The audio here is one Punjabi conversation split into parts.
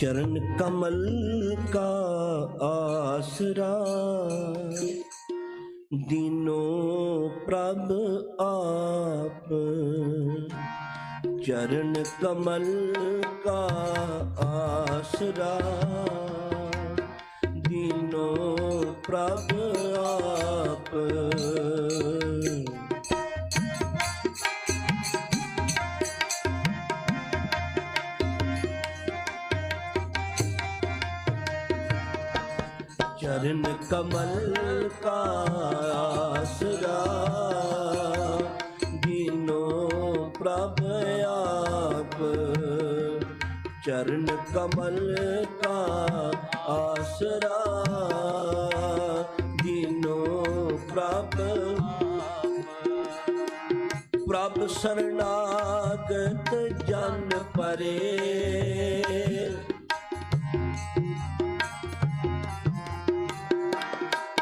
चरण कमल का आसरा दीनों प्रभ आप चरण कमल का आसरा दीनों प्रभ आप चरण कमल का आसरा दीनों प्रभ आप चरण कमल का आसरा दीनों प्रभ प्रभ शरणागत जन परे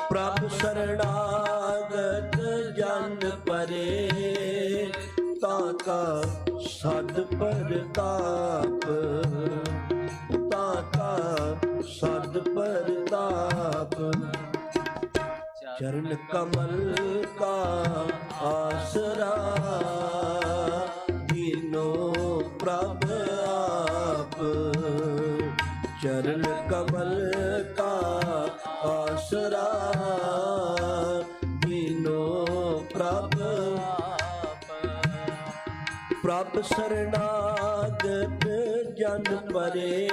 ਪ੍ਰਭ ਸਰਣਾਗਤ ਜਨ ਪਰੇ, ਤਾਂ ਕਾ ਸਦ ਪਰਤਾਪ, ਤਾਂ ਕਾ ਸਦ ਪਰਤਾਪ। ਚਰਨ ਕਮਲ ਕਾ ਆਸਰਾ, ਦੀਨੋ ਪ੍ਰਭ ਆਪ। ਚਰਨ ਕਮਲ ਕਾ ਆਸਰਾ ਦੀਨੋ ਪ੍ਰਭ। ਪ੍ਰਭ ਸਰਣਾਗਤ ਜਨ ਪਰੇ।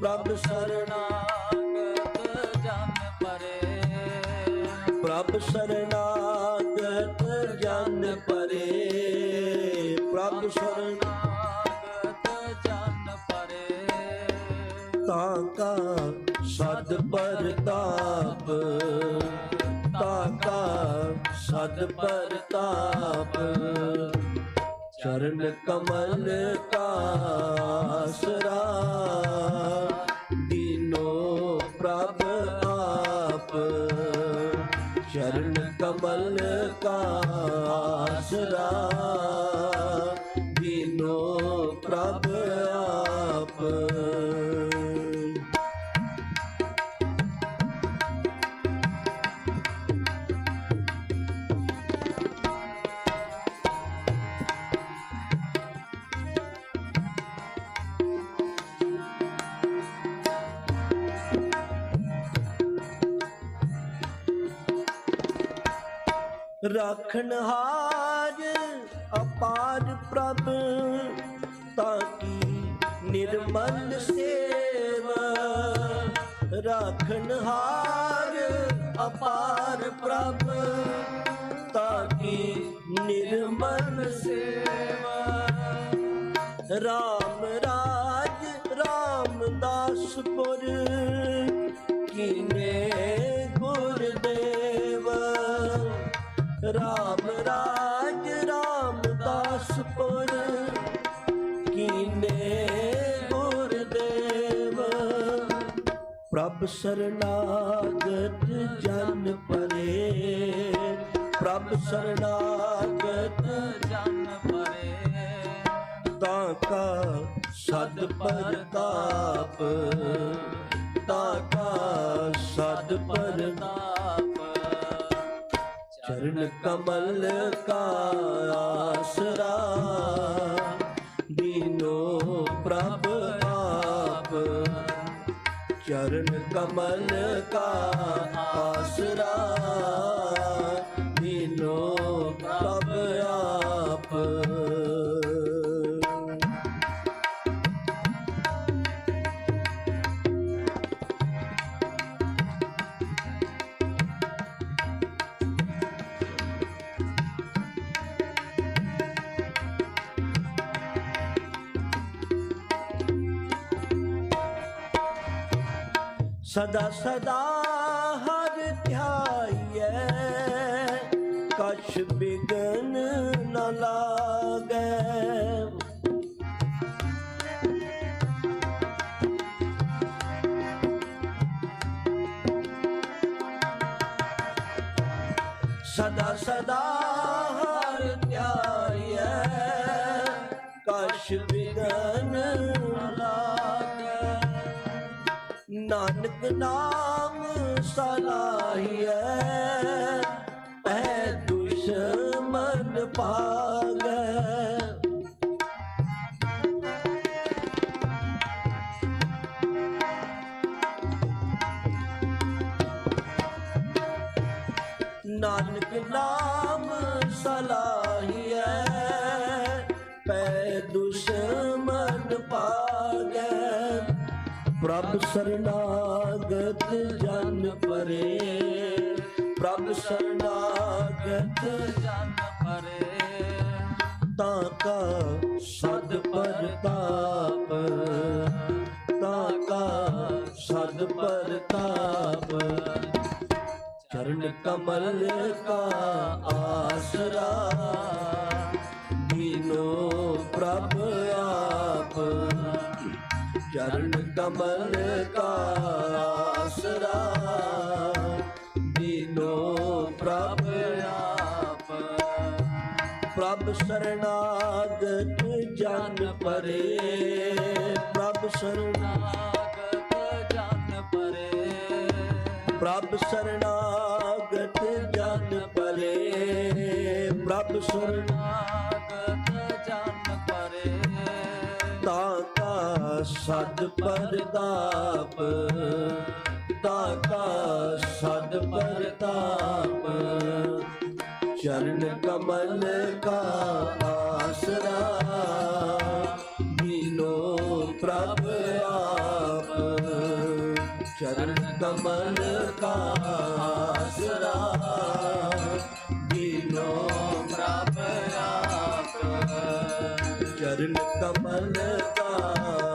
ਪ੍ਰਭ ਸਰਣਾਗਤ ਜਨ ਪਰੇ। ਪ੍ਰਭ ਸਰਣਾਗਤ ਤਾਂ ਕਾ ਸਦ ਪਰਤਾਪ ਤਾਂ ਕਾ ਸਦ ਪਰਤਾਪ ਚਰਨ ਕਮਲ ਕਾ ਰਾਖਣ ਅਪਾਰ ਪ੍ਰਭ, ਤਾਂ ਕੀ ਨਿਰਮਲ ਸੇਵਾ? ਰਾਖਣ ਅਪਾਰ ਪ੍ਰਭ, ਤਾਂ ਕੀ ਨਿਰਮਲ ਸੇਵਾ? ਰਾਮ ਰਾਜ ਰਾਮਦਾਸਪੁਰ ਕੀਨੇ ਰਾਜ ਰਾਮਦਾਸਪੁਰ ਕੀਨੇ ਗੁਰਦੇਵ। ਪ੍ਰਭ ਸਰਨਾਗਤ ਜਨ ਪਰੇ, ਪ੍ਰਭ ਸਰਨਾਗਤ ਜਨ ਪਰੇ। ਤਾਂ ਕਾ ਸਦ ਪਰਤਾਪ, ਤਾਂ ਕਾ ਸਦ ਪਰਤਾਪ। ਚਰਨ ਕਮਲ ਕਾ ਆਸਰਾ। ਦੀਨੋ ਪ੍ਰਭ ਆਪ। ਚਰਨ ਕਮਲ ਕਾ ਆਸਰਾ। ਸਦਾ ਸਦਾ ਹਰ ਧਿਆਈਐ। ਕਛ ਬਿਗਨ ਨ ਲਾਗੈ। ਸਦਾ ਸਦਾ ਨਾਨਕ ਨਾਮ ਸਲਾਹੀਐ ਐ ਦੁਸ਼ਮਨ ਭਾਗੈ ਨਾਨਕ ਨਾਮ ਸਲਾਹੀਐ ਪ੍ਰਭ ਸਰਨਾਗਤ ਜਨ ਪਰੇ, ਪ੍ਰਭ ਸਰਨਾਗਤ ਜਨ ਪਰੇ। ਤਾਂ ਕਾ ਸਦ ਪਰਤਾਪ, ਤਾਂ ਕਾ ਸਦ ਪਰਤਾਪ। ਚਰਨ ਕਮਲ ਕਾ ਆਸਰਾ, ਦੀਨੋ ਪ੍ਰਭ ਆਪ। ਚਰਨ ਕਮਲ ਕਾ ਆਸਰਾ। ਦੀਨੋ ਪ੍ਰਭ ਆਪ। ਪ੍ਰਭ ਸਰਨਾਗਤ ਜਨ ਪਰੇ। ਪ੍ਰਭ ਸਰਨਾਗਤ ਨਾਗਤ ਜਨ ਪਰੇ। ਪ੍ਰਭ ਸਰਨਾਗਤ ਜਨ ਪਰੇ। ਪ੍ਰਭ ਸਰਨਾਗਤ ਸਦ ਪਰਤਾਪ ਤਾਕਾ ਸਦ ਪਰਤਾਪ ਚਰਨ ਕਮਲ ਕਾ ਆਸਰਾ ਦੀਨੋ ਪ੍ਰਭ ਆਪ। ਚਰਨ ਕਮਲ ਕਾ ਆਸਰਾ ਦੀਨੋ ਪ੍ਰਭ ਆਪ। ਚਰਨ ਕਮਲ ਕਾ